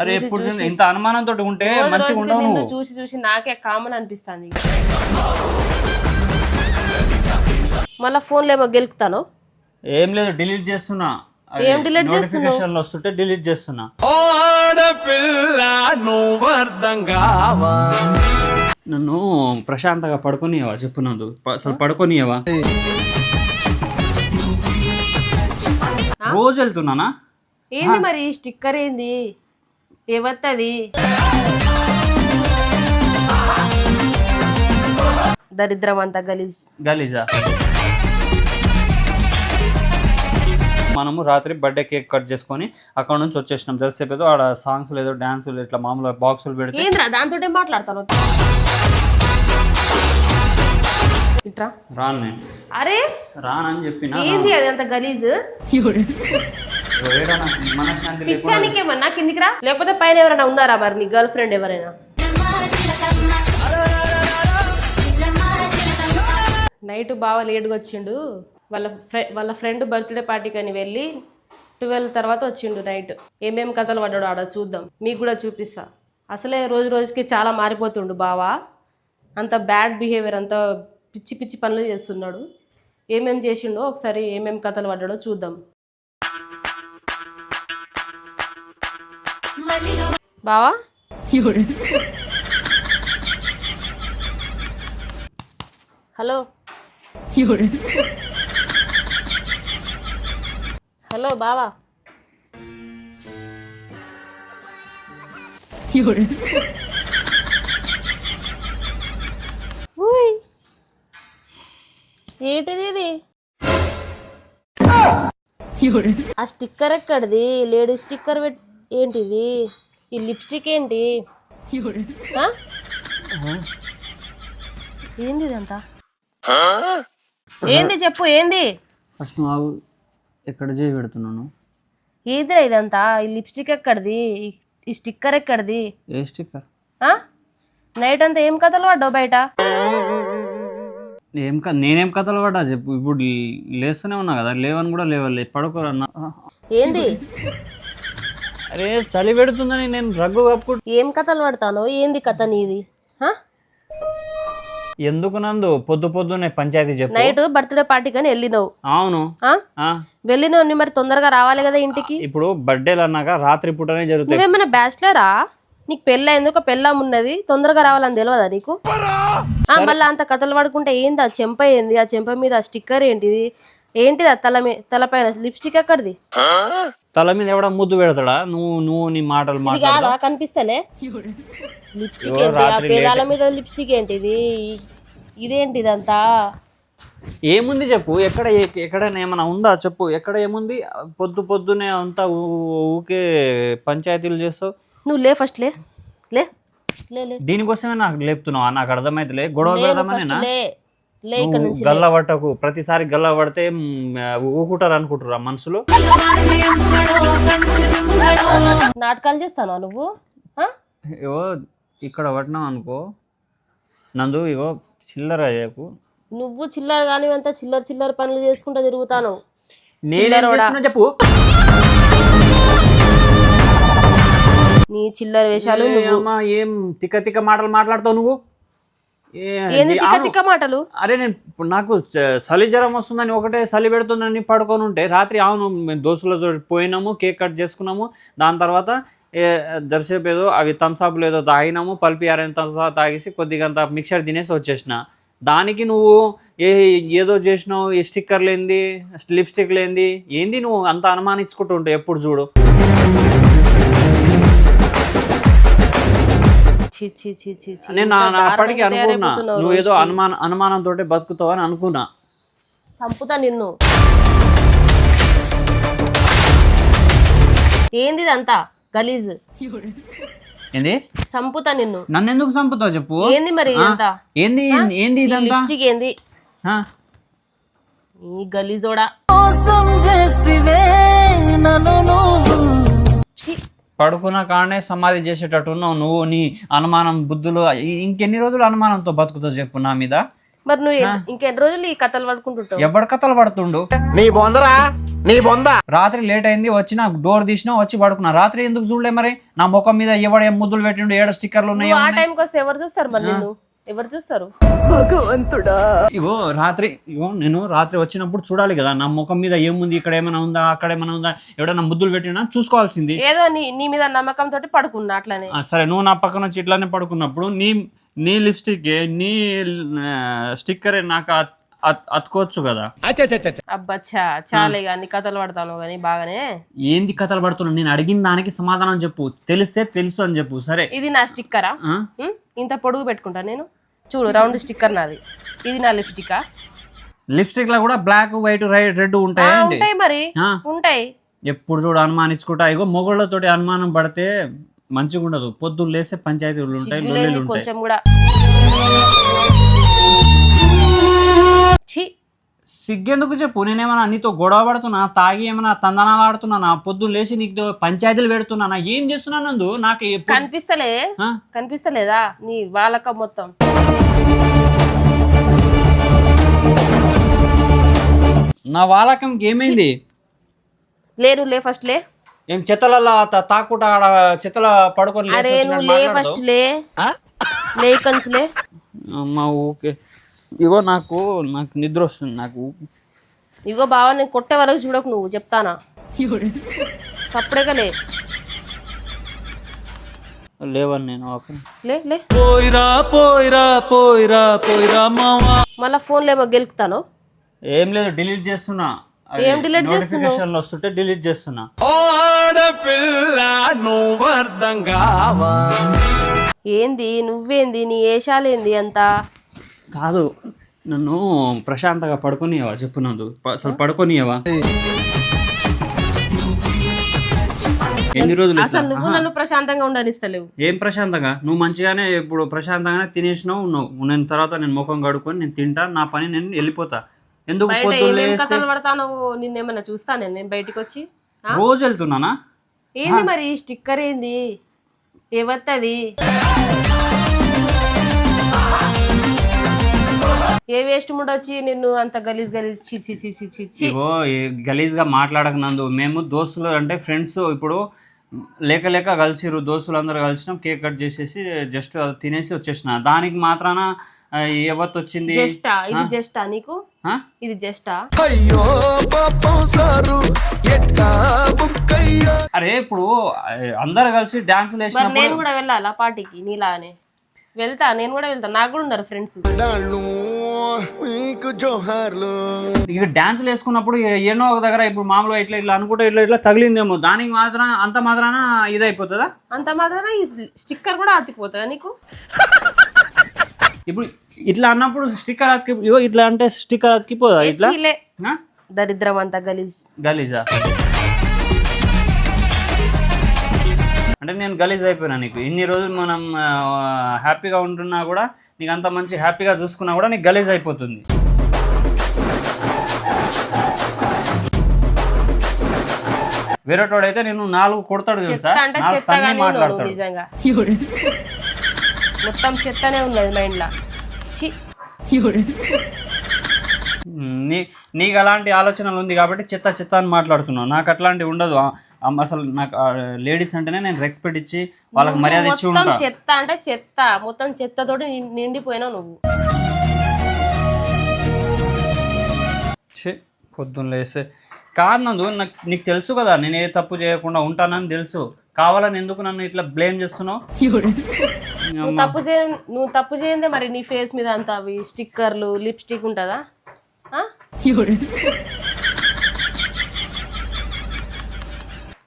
అరే ఎప్పుడు చూసినా ఇంత అనుమానంతో ఉంటే రోజు మంచిగా రోజుకి ఉండవు నిన్ను నువ్వు. చూసి చూసి నాకే కామన్ అనిపిస్తుంది. మళ్ళా ఫోన్లో ఏమో గెలుకుతాను ఏం లేదు డిలీట్ చేస్తున్నా. ఏం delete నోటిఫికేషన్లు వస్తుంటే డిలీట్ చేస్తున్నా. నన్ను ప్రశాంతంగా పడుకోనియవా? చెప్పు నందు. ప- అసలు పడుకోనియవా? రోజు వెళ్తున్నానా? ఏంది మరి ఈ స్టిక్కర్ ఏంది? ఏవత్తది దరిద్రం అంతా గలీజ్. గలీజా? మనము రాత్రి బర్త్డే కేక్ కట్ చేసుకొని అక్కడ నుంచి వచ్చేసినాం. తెలిసేపు ఏదో ఆడ సాంగ్స్ లేదో డాన్సులు ఇట్లా మామూలుగా బాక్సులు పెడితే. ఏంద్రా దాంతో మాట్లాడతాను? ఇట్రా. రాను నేను అరే రానని చెప్పిన ఏంది అది అంత గలీజ్? పిచ్చానికేమన్నా? కిందికి రా లేకపోతే పైన ఎవరైనా ఉన్నారా మరి నీ గర్ల్ ఫ్రెండ్ ఎవరైనా? నైట్ బాగా లేట్గా వచ్చిండు. వాళ్ళ ఫ్రె వాళ్ళ ఫ్రెండ్ బర్త్డే పార్టీకి అని వెళ్ళి ట్వెల్వ్ తర్వాత వచ్చిండు నైట్. ఏమేమి కథలు పడ్డాడు ఆడ చూద్దాం. మీకు కూడా చూపిస్తా. అసలే రోజు రోజుకి చాలా మారిపోతుండు బావా. అంత బ్యాడ్ బిహేవియర్ అంత పిచ్చి పిచ్చి పనులు చేస్తున్నాడు. ఏమేమి చేసిండో ఒకసారి ఏమేమి కథలు పడ్డాడో చూద్దాం. బావా? హలో. హలో బావా. ఏంటిది ఇది? ఆ స్టిక్కర్ ఎక్కడిది? లేడీ స్టిక్కర్ పెట్టి ఏంటిది? ఈ లిప్స్టిక్ ఏంటి? ఏంది ఇదంతా ఏంది చెప్పు ఏంది? ఫస్ట్ నువ్వు ఎక్కడ చేయి పెడుతున్నాను? ఏందిరా ఇదంతా? ఈ లిప్స్టిక్ ఎక్కడిది? ఈ- స్టిక్కర్ ఎక్కడిది? ఏ స్టిక్కర్ ఆ? నైట్ అంతా ఏం కథలు పడ్డావు బయట? ఏం క నేనేం కథలు పడ్డా చెప్పు? ఇప్పుడు లేస్తూనే ఉన్నా కదా లేవని కూడా లేవాలి పడుకోరన్నా ఏంది? అరే చలి పెడుతుందని నేను రగ్గు కప్పుడు ఏం కథలు పడతాను? ఏంది కథ నీది? ఆ? ఎందుకు నందు? పొద్దు పొద్దునే పంచాయతీ చెప్పు. నైట్ బర్త్డే పార్టీకి అని వెళ్ళినావు. అవును. ఆ? ఆ, వెళ్ళినావు నీ మరి తొందరగా రావాలి కదా ఇంటికి? ఇప్పుడు బర్త్డేలు అన్నాక రాత్రి పూటనే జరుగుతాయి. నువ్వేమైనా బ్యాచిలరా నీకు పెళ్ళి ఒక పెళ్ళం ఉన్నది తొందరగా రావాలని తెలియదా నీకు? ఆ, మళ్ళీ అంత కథలు పడుకుంటే ఏంది? ఆ చెంప ఏంది? ఆ చెంప మీద ఆ స్టిక్కర్ ఏంటిది? ఏంటిది తల మీ తలపైన లిప్స్టిక్ ఎక్కడిది? తల మీద ఎవడ ముద్దు పెడతాడా? నువ్వు నువ్వు నీ మాటలు ఇది మాట్లాడు. కాదా? కనిపిస్తలే? లిప్స్టిక్ ఏంటి? ఆ పేదాల మీద లిప్స్టిక్ ఏంటిది? ఇదేంటి ఇదంతా ఏముంది చెప్పు? ఎక్కడ ఏ- ఎక్కడైనా ఏమైనా ఉందా? చెప్పు. ఎక్కడ ఏముంది? పొద్దు పొద్దునే అంతా ఊ- ఊకే పంచాయతీలు చేస్తావు. నువ్వు లే ఫస్ట్ లే. లే. లే లే. దీనికోసమే నాకు లేపుతున్నావా. నాకు అర్థమైతలే. గొడవ లే పెడదామనేనా? లే. లే ఇక్కడ నుంచి గల్ల పట్టకు ప్రతిసారి గల్ల పడితే మ్, ఊకుంటారు అనుకుంటారా మనుషులు నాటకాలు చేస్తానా నువ్వు? ఇగో ఇక్కడ పట్టినాం అనుకో. నందు ఇగో చిల్లర చేయకు. నువ్వు చిల్లర కానీ అంత చిల్లర చిల్లర పనులు చేసుకుంటూ తిరుగుతాను నేనేం చెప్పు. నీ చిల్లర వేషాలు ఏ తిక్క తిక్క మాటలు మాట్లాడతావు నువ్వు? తిక్క మాటలు? అరే నేను నాకు చలి జ్వరం వస్తుందని ఒకటే చలి పెడుతుందని పడుకొని ఉంటే రాత్రి అవును మేము దోస్తులతో పోయినాము కేక్ కట్ చేసుకున్నాము. దాని తర్వాత దర్శపు ఏదో అవి థమ్స్అప్లు ఏదో తాగినాము పల్పి ఆరైన థమ్స్అప్ తాగేసి కొద్దిగా అంత మిక్చర్ తినేసి వచ్చేసిన. దానికి నువ్వు ఏ ఏదో చేసినావు ఈ స్టిక్కర్ లేనిది లిప్స్టిక్ లేనిది ఏంది నువ్వు అంత అనుమానించుకుంటూ ఉంటావు ఎప్పుడు చూడు? నేను ఇంత నా- నా అప్పటికి అనుకున్నా. నువ్వు ఏదో. అనుమాన అనుమానంతో బతుకుతావు అని అనుకున్నా. సంపుతా నిన్ను. ఏంది ఇదంతా గలీజ్. ఏంది? సంపుతా నిన్ను. నన్ను ఎందుకు చంపుతావు చెప్పు? ఏంది మరి ఇదంతా? ఏంది ఏంది ఈ ఇదంతా? లిప్స్టిక్ ఏంది? ఈ గలీజోడా? ఛీ, పడుకున్న కాడనే సమాధి చేసేటట్టు ఉన్నావు. నువ్వు నీ అనుమానం బుద్ధులు ఇంకెన్ని రోజులు అనుమానంతో బతుకుతావు చెప్పు నా మీద? మరి నువ్వు ఇంకెన్ని రోజులు ఈ కథలు పడుకుంటుంటావు? ఎవరి కథలు పడుతుండు? నీ బొందరా? నీ బొంద? రాత్రి లేట్ అయింది వచ్చిన డోర్ తీసినా వచ్చి పడుకున్నా. రాత్రి ఎందుకు చూడలే మరి? నా ముఖం మీద ఎవడ ఏం ముద్దులు పెట్టిండు ఏడ స్టిక్కర్లు ఉన్నాయి ఆ టైంకి ఎవరు చూస్తారు మరి ఎవరు చూస్తారు? ఇగో రాత్రి ఇగో నేను రాత్రి వచ్చినప్పుడు చూడాలి కదా నా ముఖం మీద ఏముంది ఇక్కడ ఏమైనా ఉందా అక్కడ ఏమైనా ఉందా ఎవడన్నా ముద్దులు పెట్టినా చూసుకోవాల్సింది. ఏదో నీ నీ మీద నమ్మకం తోటి పడుకున్నా అట్లనే. ఆ, సరే నువ్వు నా పక్కన వచ్చి ఇట్లానే పడుకున్నప్పుడు నీ నీ లిప్స్టిక్ నీ స్టిక్కర్ నాకు అత్- అత్- అతుకోవచ్చు కదా. అబ్బచ్చా చాలే కానీ కథలు పడతాను కానీ బాగానే. ఏంది కథలు పడుతున్నా నేను అడిగిన దానికి సమాధానం చెప్పు. తెలిస్తే తెలుసు అని చెప్పు సరే. ఇది నా స్టిక్కరా? ఆ? ఉం? ఇంత పొడుగు పెట్టుకుంటా నేను? చూడు రౌండ్ స్టిక్కర్ నాది. ఇది నా లిప్స్టికా? లిప్స్టిక్లో కూడా బ్లాక్ వైట్ రెడ్ ఉంటాయండి. ఉంటాయి మరి. ఉంటాయి. ఎప్పుడు చూడు అనుమానించుకుంటా. ఇగో మొగోళ్ళతోటి అనుమానం పడితే మంచిగా ఉండదు. పొద్దున్న లేస్తే పంచాయతీలు ఉంటాయి లొల్లిలు ఉంటాయి. కొంచెం కూడా. సిగ్గెందుకు చెప్పు? నేనేమన్నా నీతో గొడవ పడుతున్నా తాగి ఏమైనా తందనాలు ఆడుతున్నానా పొద్దున్న లేచి నీకు పంచాయతీలు పెడుతున్నానా ఏం చేస్తున్నాను నందు? నాకు కనిపిస్తలే? కనిపిస్తలేదా? నీ వాళ్ళక మొత్తం. నా వాలకంకి ఏమైంది? లేరు లే ఫస్ట్ లే. ఏం చెత్తలలో తాకుట ఆడ చెత్తల పడుకొని అరే నువ్వు లే? ఫస్ట్ లే. లే కంచి లే. అమ్మా ఓకే ఇగో నాకు నాకు నిద్ర వస్తుంది నాకు ఇగో బావ నేను కొట్టే వరకు చూడకు నువ్వు చెప్తానా? సప్పుడేగా లే లేవని నేను లే లే. పోయిరా పోయిరా పోయిరా పోయిరా మావా. మళ్ళా ఫోన్లో ఏమో గెలుకుతాను? ఏం లేదు డిలీట్ చేస్తున్నా. ఏం delete నోటిఫికేషన్లు వస్తుంటే డిలీట్ చేస్తున్నా. ఓ ఆడపిల్ల నువ్వు అర్థం కావా? ఏంది నువ్వేంది నీ ఏషాలేంది అంతా? కాదు నన్ను ప్రశాంతంగా పడుకోనియవా? చెప్పు నందు. ప- అసలు పడుకోనియవా? ఎన్ని రోజులు ఇట్లా? అసలు నువ్వు నన్ను ప్రశాంతంగా ఉండనిస్తలేవు. ఏం ప్రశాంతంగా? నువ్వు మంచిగానే ఇప్పుడు ప్రశాంతంగానే తినేసినావు నువ్వు నేను తర్వాత నేను ముఖం కడుక్కొని నేను తింటా నా పని నేను వెళ్ళిపోతా. ఎందుకు కథలు పడతానో నిన్నేమన్నా చూస్తాను నేను బయటికి వచ్చి? రోజు వెళ్తున్నానా? ఏంది మరి స్టిక్కర్ ఏంది? ఏవత్తది ఏ వేస్ట్ ముడ్ వచ్చి నిన్ను అంత గలీజ్ గలీజ్ చి చి చి చి చి చి ఇగో ఈ గలీజ్గా మాట్లాడక నందు. మేము దోస్తులు అంటే ఫ్రెండ్స్ ఇప్పుడు లేక లేక కలిసిరు దోస్తులు అందరూ కలిసినాం కేక్ కట్ చేసేసి జస్ట్ తినేసి వచ్చేసిన. దానికి మాత్రాన ఎవత్ వచ్చింది జస్టా? ఇది జస్టా నీకు? ఇది జస్టా? అయ్యో సారు అరే ఇప్పుడు అందరు కలిసి డాన్సులు మరి వేసినప్పుడు నేను కూడా వెళ్ళాలా పార్టీకి? నీలానే. వెళ్తా నేను కూడా వెళ్తా. నాకు కూడా ఉన్నారు ఫ్రెండ్స్. ఇక డాన్సులు వేసుకున్నప్పుడు ఎన్నో ఒక దగ్గర ఇప్పుడు మామూలుగా ఇట్లా ఇట్లా అనుకుంటే ఇట్లా ఇట్లా తగిలిందేమో. దానికి మాత్రం అంత మాత్రాన ఇది అయిపోతుందా అంత మాత్రాన ఈ స్టిక్కర్ కూడా అతికిపోతుందా నీకు? ఇప్పుడు ఇట్లా అన్నప్పుడు స్టిక్కర్ అతికి ఇట్లా అంటే స్టిక్కర్ అతికిపోదా ఇట్లా? దరిద్రం అంతా గలీజ్. గలీజా? అంటే నేను గలీజ్ అయిపోయినా నీకు. ఇన్ని రోజులు మనం హ్యాపీగా ఉంటున్నా కూడా నీకు అంత మంచి హ్యాపీగా చూసుకున్నా కూడా నీకు గలీజ్ అయిపోతుంది. వేరేటోడైతే నేను నాలుగు కొడతాడు తెలుసా? నాలుగు తన్ని మాట్లాడతాడు. మొత్తం చెత్తనే ఉన్నది మైండ్ లా. ఛీ. ఉమ్, నీ నీకు అలాంటి ఆలోచనలు ఉంది కాబట్టి చెత్త చెత్త అని మాట్లాడుతున్నావు. నాకు అట్లాంటివి ఉండదు. అసలు నాకు లేడీస్ అంటేనే నేను రెస్పెక్ట్ ఇచ్చి వాళ్ళకి మర్యాద ఇచ్చి మొత్తం ఉంటా. చెత్త అంటే చెత్త. మొత్తం చెత్తతోటి నిండిపోయినావు నువ్వు. పొద్దున్న లేస్తే. కాదు నందు నాకు నీకు తెలుసు కదా నేను ఏ తప్పు చేయకుండా ఉంటానని తెలుసు. కావాలని ఎందుకు నన్ను ఇట్లా బ్లేమ్ చేస్తున్నావు? నువ్వు తప్పు చేయ నువ్వు తప్పు చేయందే మరి నీ ఫేస్ మీద అంత అవి స్టిక్కర్లు లిప్స్టిక్ ఉంటుందా? ఆ?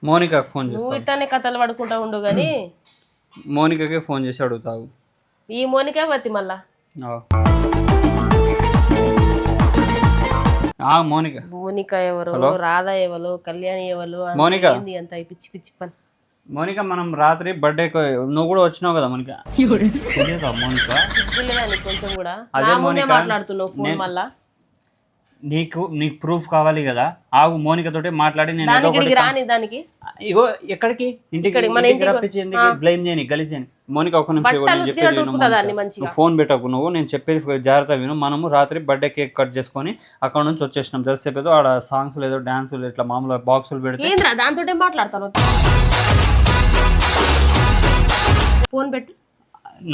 మోనికాకి ఫోన్ నువ్వు చేస్తావు. ఇట్లానే కథలు పడుకుంటా ఉండు కానీ మోనికాకే ఫోన్ చేసి అడుగుతావు. ఈ మోనికే వత్తి మళ్ళా? ఆ. ఆ మోనిక. మోనిక ఎవరు? రాధ ఎవరు? కళ్యాణి ఎవరు? అంత మోనిక. ఏంది అంత ఈ పిచ్చి పిచ్చి పని? మోనిక మనం రాత్రి బర్త్డే నువ్వు కూడా వచ్చినావు కదా మోనిక? తెలియదా మోనిక? కొంచెం కూడా? అదే నా ముందే మోనిక. మాట్లాడుతున్నావు ఫోన్ మళ్ళా? నీకు నీకు ప్రూఫ్ కావాలి కదా. ఆగు మోనిక తోటి మాట్లాడి నేను ఏదో దానికి ఒకటి ఇక్కడికి రాని దానికి. ఇగో ఎక్కడికి? ఇంటికి మన ఇంటికి ఇంటికి రప్పించి ఎందుకు బ్లేమ్ చేయని గలీజ్ చేయని? మోనిక ఒక నిమిషం నేను చెప్పేది విను, ఫోన్ పెట్టకు నువ్వు నేను చెప్పేది జాగ్రత్త విను. మనము రాత్రి బర్త్డే కేక్ కట్ చేసుకొని అక్కడ నుంచి వచ్చేసినాం. తెలిసి ఏదో ఆడ సాంగ్స్ లేదో డాన్సులు ఇట్లా మామూలుగా బాక్సులు పెడితే దాంతో మాట్లాడతాను? ఫోన్ పెట్టు.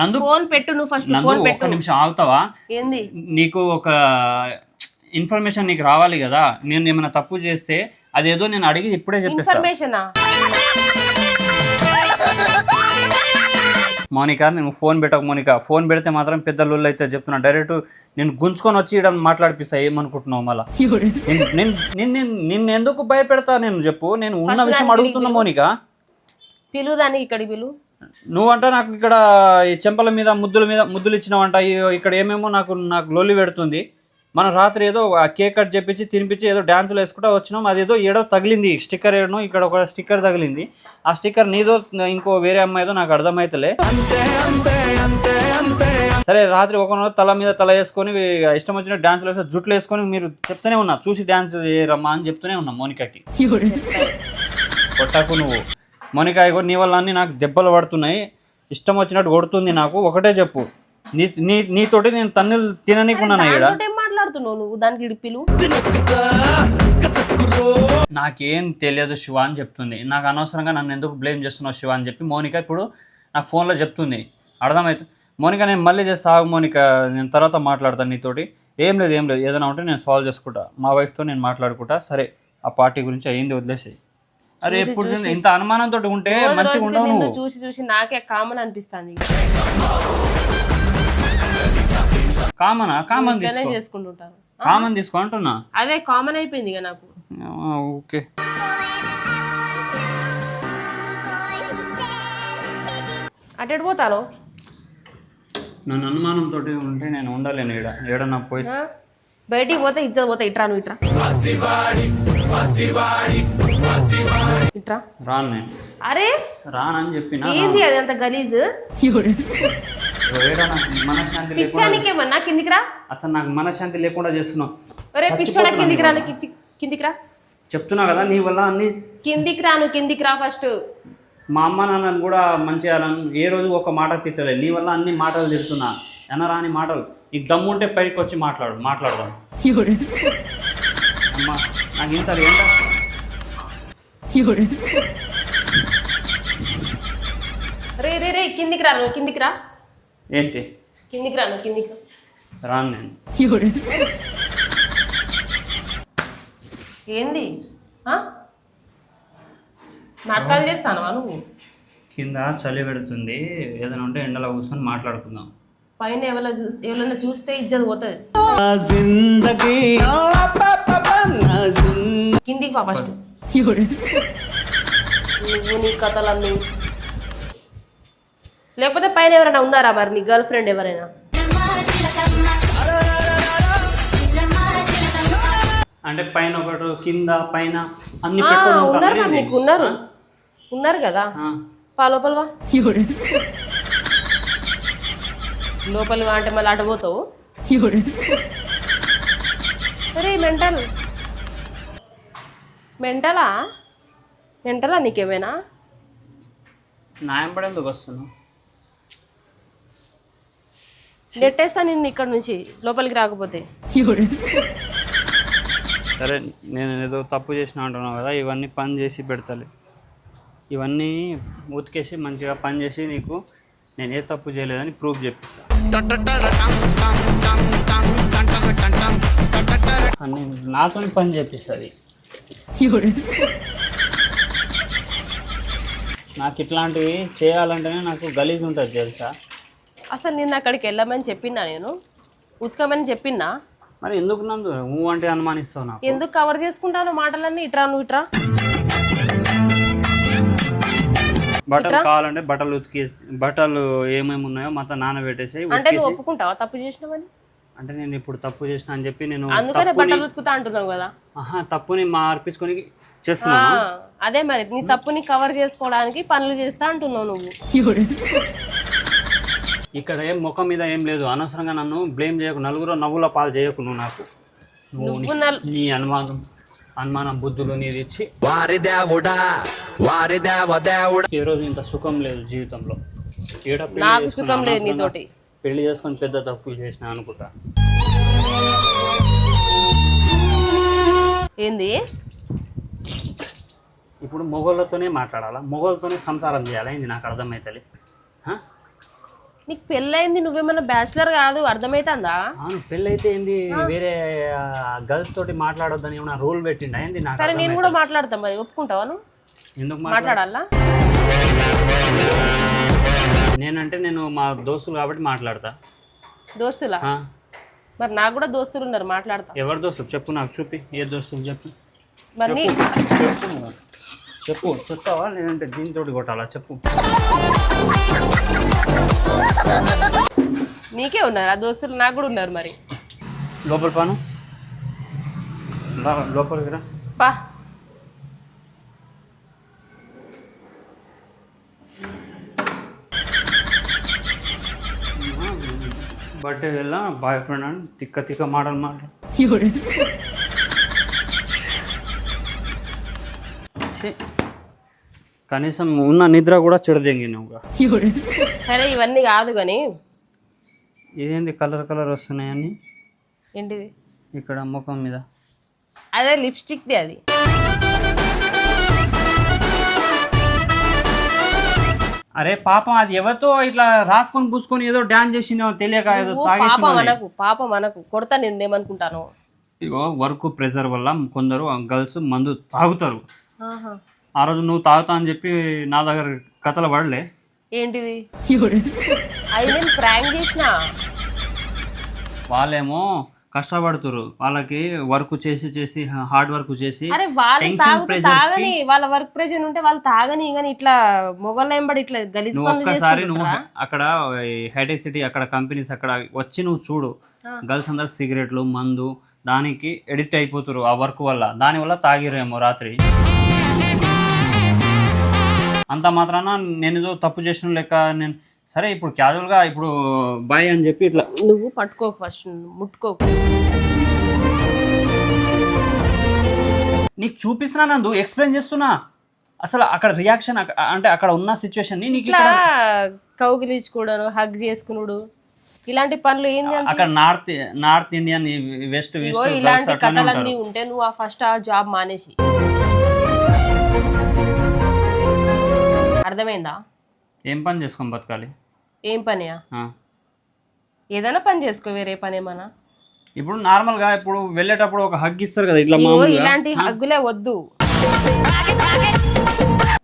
నందు ఫోన్ పెట్టు నువ్వు ఫస్ట్ ఫోన్ పెట్టు. నిమిషం ఆగుతావా? ఏంది? నీకు ఒక ఇన్ఫర్మేషన్ నీకు రావాలి కదా? నేను ఏమైనా తప్పు చేస్తే అదేదో నేను అడిగి ఇప్పుడే చెప్పేస్తా. ఇన్ఫర్మేషనా మౌనిక నేను ఫోన్ పెట్టకు మౌనిక. ఫోన్ పెడితే మాత్రం పెద్ద లొల్లు అయితే చెప్తున్నా. డైరెక్ట్ నేను గుంజుకొని వచ్చి ఇక్కడ మాట్లాడిపిస్తా. ఏమనుకుంటున్నావు మళ్ళా? నేను నేను నేను నిన్ను ఎందుకు భయపెడతా నేను చెప్పు? నేను ఉన్న విషయం అడుగుతున్నా మౌనిక. పిలువు దానికి ఇక్కడికి పిలువు. నువ్వంట నాకు ఇక్కడ ఈ చెంపల మీద ముద్దుల మీద ముద్దులు ఇచ్చినావంట. ఈ- ఇక్కడ ఏమేమో నాకు నాకు లొల్లి పెడుతుంది. మనం రాత్రి ఏదో కేక్ కట్ చేపించి తినిపించి ఏదో డ్యాన్సులు వేసుకుంటా వచ్చినాం. అదేదో ఏడో తగిలింది. స్టిక్కర్ ఏడో ఇక్కడ ఒక స్టిక్కర్ తగిలింది. ఆ స్టిక్కర్ నీదో ఇంకో వేరే అమ్మాయిదో నాకు అర్థమైతలే. సరే రాత్రి ఒక రోజు తల మీద తల వేసుకొని ఇష్టం వచ్చిన డ్యాన్సులు వేస్తే జుట్లు వేసుకొని మీరు చెప్తూనే ఉన్నా. చూసి డ్యాన్స్ చేయరమ్మా అని చెప్తూనే ఉన్నా మోనికాకి. కొట్టకు నువ్వు. మోనిక ఇగో నీ వల్ల అన్ని నాకు దెబ్బలు పడుతున్నాయి. ఇష్టం వచ్చినట్టు కొడుతుంది నాకు. ఒకటే చెప్పు. నీ నీ నీతోటి నేను తన్నులు తిననీకున్నాను ఇక్కడ మాట్లాడుతున్నావు నువ్వు? దానికి ఇటు పిలువు నాకేం తెలియదు శివ అని చెప్తుంది. నాకు అనవసరంగా నన్ను ఎందుకు బ్లేమ్ చేస్తున్నావు శివ అని చెప్పి మోనిక ఇప్పుడు నాకు ఫోన్లో చెప్తుంది. అర్థమైతే మోనిక నేను మళ్ళీ చేస్తా ఆగు మోనిక నేను తర్వాత మాట్లాడతాను నీతోటి. ఏం లేదు ఏం లేదు. ఏదైనా ఉంటే నేను సాల్వ్ చేసుకుంటా. మా వైఫ్తో నేను మాట్లాడుకుంటా. సరే ఆ పార్టీ గురించి అయింది వదిలేసి అరే ఎప్పుడు ఇంత అనుమానంతో ఉంటే మంచిగా ఉండవు చూసి చూసి నాకే కామన్ అనిపిస్తుంది. కామనా? కామన్ చేసుకుంటుంటాను. కామన్ తీసుకో అంటున్నా. అదే కామన్ అయిపోయింది ఇక నాకు. ఓకే. అటెటు పోతాను నన్ను అనుమానంతో ఉంటే నేను ఉండలేను ఈడ. ఏడన్నా పోయి? బయటికి పోతే ఇజ్జత్ పోతే ఇట్రా నువ్వు ఇట్రా. ఇట్రా. రాను నేను అరే! రానని చెప్పిన ఏంది అది అంత గలీజ్? పిచ్చానికేమన్నా కిందికి రా అసలు నాకు మనశ్శాంతి లేకుండా చేస్తున్నావు. ఒరే పిచ్చోడా కిందికి రా నువ్వు కిచ్చి- కిందికి రా చెప్తున్నా కదా నీ వల్ల అన్ని కిందికి రా నువ్వు కిందికి రా ఫస్ట్. మా అమ్మ నాన్నని కూడా మంచిగా నన్ను ఏ రోజు ఒక మాట తిట్టలేదు నీ వల్ల అన్ని మాటలు తిడుతున్నా. ఎనరాని మాటలు. నీకు దమ్ముంటే పైకి వచ్చి మాట్లాడు మాట్లాడదాం. అమ్మా నాకు ఇంత ఏంట? రే రే రే కిందికి రా నువ్వు కిందికి రా. ఏంటి? కిందికి రాను కిందికి రాను. నేను. ఏంది? నక్కలు చేస్తాను నువ్వు? కింద చలి పెడుతుంది ఏదైనా ఉంటే ఎండలో కూర్చొని మాట్లాడుకుందాం. పైన ఎవరైనా చూస్తే ఎవరైనా చూస్తే ఇజ్జత్ పోతుంది. కిందికి పా ఫస్ట్ నువ్వు నీ కథలన్నీ లేకపోతే పైన ఎవరైనా ఉన్నారా మరి? నీ గర్ల్ ఫ్రెండ్ ఎవరైనా? అంటే పైన ఒకటి కింద పైన అన్ని ఉన్నారు మరి? నీకు ఉన్నారు. ఉన్నారు కదా? ఆ, పా లోపల వా. లోపల వా అంటే మళ్ళీ అటు పోతావు? అరే మెంటల్. మెంటలా? మెంటలా నీకేమైనా? న్యాయం పడేందుకు వస్తున్నావు? నెట్టేస్తా నిన్ను ఇక్కడ నుంచి లోపలికి రాకపోతే. సరే నేను ఏదో తప్పు చేసిన అంటున్నావు కదా ఇవన్నీ పని చేసి పెడతాలి. ఇవన్నీ ఉతికేసి మంచిగా పని చేసి నీకు నేను ఏ తప్పు చేయలేదని ప్రూఫ్ చెప్పిస్తా. నాతో పని చేపిస్తుంది నాకు ఇట్లాంటివి చేయాలంటేనే నాకు గలీజ్ ఉంటుంది తెలుసా? అసలు నిన్న అక్కడికి వెళ్ళమని చెప్పినా నేను? ఉతకమని చెప్పినా? మరి ఎందుకు నందు? నువ్వు అంటే అనుమానిస్తావు నాకు. ఎందుకు కవర్ చేసుకుంటాను మాటలన్నీ ఇట్రా నువ్వు ఇట్రా. బట్టలు కావాలంటే బట్టలు ఉతికి బట్టలు ఏమేమి ఉన్నాయో మొత్తం నానబెట్టేసి అంటే ఉతికేసి నువ్వు ఒప్పుకుంటావా తప్పు చేసినావని? అంటే నేను ఇప్పుడు తప్పు చేసిన అని చెప్పి నేను అందుకనే బట్టలు ఉతుకుతా అంటున్నావు కదా. ఆహా తప్పుని మార్పించుకొని ఆ, చేస్తున్నాను అదే మరి నీ తప్పుని కవర్ చేసుకోవడానికి పనులు చేస్తా అంటున్నావు నువ్వు. ఇక్కడ ఏం ముఖం మీద ఏం లేదు. అనవసరంగా నన్ను బ్లేమ్ చేయకు. నలుగురు నవ్వుల పాలు చేయకు నువ్వు నాకు. నువ్వు నీ అనుమానం అనుమానం బుద్ధులు నీది ఇచ్చి. వారి దేవుడా వారి దేవ దేవుడా. ఈ రోజు ఇంత సుఖం లేదు జీవితంలో. ఏడ పెళ్ళి నాకు చేసుకున్నా, సుఖం లేదు అనవసరంగా నీతోటి. పెళ్ళి చేసుకొని పెద్ద తప్పులు చేసిన అనుకుంటా. ఏంది? ఇప్పుడు మొగోళ్ళతోనే మాట్లాడాలా? మొగోళ్ళతోనే సంసారం చేయాలా? ఇది నాకు అర్థమవుతుంది హ? నీకు పెళ్ళయింది నువ్వేమన్నా బ్యాచిలర్ కాదు అర్థమైతుందా? అవును పెళ్ళి అయితే ఏంది వేరే గర్ల్స్ తోటి మాట్లాడొద్దని ఏమైనా రూల్ పెట్టిండా ఏంది సరే నేను. కూడా మాట్లాడతా మరి ఒప్పుకుంటావా నువ్వు? ఎందుకు మాట్లాడ మాట్లాడాలా? నేనంటే నేను మా దోస్తులు కాబట్టి మాట్లాడతా. దోస్తులా? మరి నాకు కూడా దోస్తులు ఉన్నారు మాట్లాడతా. ఎవరి దోస్తులు? చెప్పు నాకు చూపి. ఏ దోస్తులు చెప్పు. మరి చెప్పు చెప్తావా? లేదంటే దీంతో కొట్టాలా? చెప్పు. నీకే ఉన్నారు? ఆ దోస్తులు నాకు కూడా ఉన్నారు మరి. లోపల పాను. లోపలికి రా. పా. బర్త్డే వెళ్ళా బాయ్ ఫ్రెండ్ అని తిక్క తిక్క మాటలు మాట కనీసం ఉన్న నిద్ర కూడా చెడదెంగి నువ్వు. సరే ఇవన్నీ కాదు కానీ. ఇదేంది కలర్ కలర్ వస్తున్నాయని ఏంటిది? ఇక్కడ ముఖం మీద. అదే లిప్స్టిక్ది అది. అరే పాపం అది ఎవరితో ఇట్లా రాసుకొని పూసుకొని ఏదో డాన్స్ చేసిందేమో తెలియక ఏదో ఓ పాపం అనకు కొడతా నేను ఏమనుకుంటాను ఇగో వర్క్ ప్రెషర్ వల్ల కొందరు గర్ల్స్ మందు తాగుతారు. ఆ రోజు నువ్వు తాగుతా అని చెప్పి నా దగ్గర కథలు పడలే. ఏంటిది? అది నేను ప్రాంక్ చేసిన? వాళ్ళేమో కష్టపడుతురు వాళ్ళకి వర్క్ చేసి చేసి హార్డ్ వర్క్ చేసి అరే వాళ్ళు తాగుతూ తాగని వాళ్ళ వర్క్ ప్రెషర్ ఉంటే వాళ్ళు తాగని కానీ ఇట్లా మొగల్ ఎంబడి ఇట్లా గలీజ్ నువ్వు ఒక్కసారి నువ్వు అక్కడ హైటెక్ సిటీ అక్కడ కంపెనీస్ అక్కడ వచ్చి నువ్వు చూడు. గర్ల్స్ అందరు సిగరెట్లు మందు దానికి ఎడిక్ట్ అయిపోతురు ఆ వర్క్ వల్ల. దానివల్ల తాగిరేమో రాత్రి. అంత మాత్రాన నేను ఏదో తప్పు చేసిన లెక్క నేను సరే ఇప్పుడు క్యాజువల్గా ఇప్పుడు బాయ్ అని చెప్పి ఇట్లా. నువ్వు పట్టుకోకు ఫస్ట్ ముట్టుకోకు నీకు చూపిస్తున్నా నందు ఎక్స్ప్లెయిన్ చేస్తున్నా. అసలు అక్కడ రియాక్షన్ అంటే అక్కడ ఉన్న సిచ్యువేషన్ నీకు ఇట్లా కౌగిలించుకోవడం హగ్ చేసుకునుడు. ఇలాంటి పనులు ఏంది అక్కడ north north Indian west west ఇలాంటి కథలన్నీ ఉంటే నువ్వు ఆ ఫస్ట్ ఆ జాబ్ మానేసి. అర్థమైందా? ఏం పని చేసుకొని బతకాలి? ఏం పనియా. ఏదైనా పని చేసుకో వేరే పని ఏమన్నా? ఇప్పుడు నార్మల్గా ఇప్పుడు వెళ్ళేటప్పుడు ఒక హగ్ ఇస్తారు కదా ఇట్లా ఇలాంటి హగ్గులే వద్దు.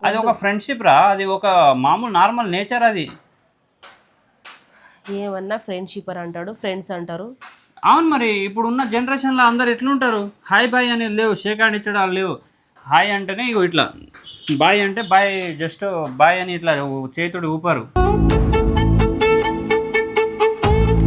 అది ఒక ఫ్రెండ్షిప్ రా అది ఒక మామూలు నార్మల్ నేచర్ అది. ఏమన్నా ఫ్రెండ్షిప్ అని అంటాడు ఫ్రెండ్స్ అంటారు? అవును మరి ఇప్పుడు ఉన్న జనరేషన్లో అందరు ఎట్లుంటారు? హాయ్ బాయ్ అనేది లేవు షేక్ హ్యాండ్ ఇచ్చడాలు లేవు. హాయ్ అంటేనే ఇగో ఇట్లా. బాయ్ అంటే బాయ్ జస్ట్ బాయ్ అని ఇట్లా చేతుడు ఊపారు.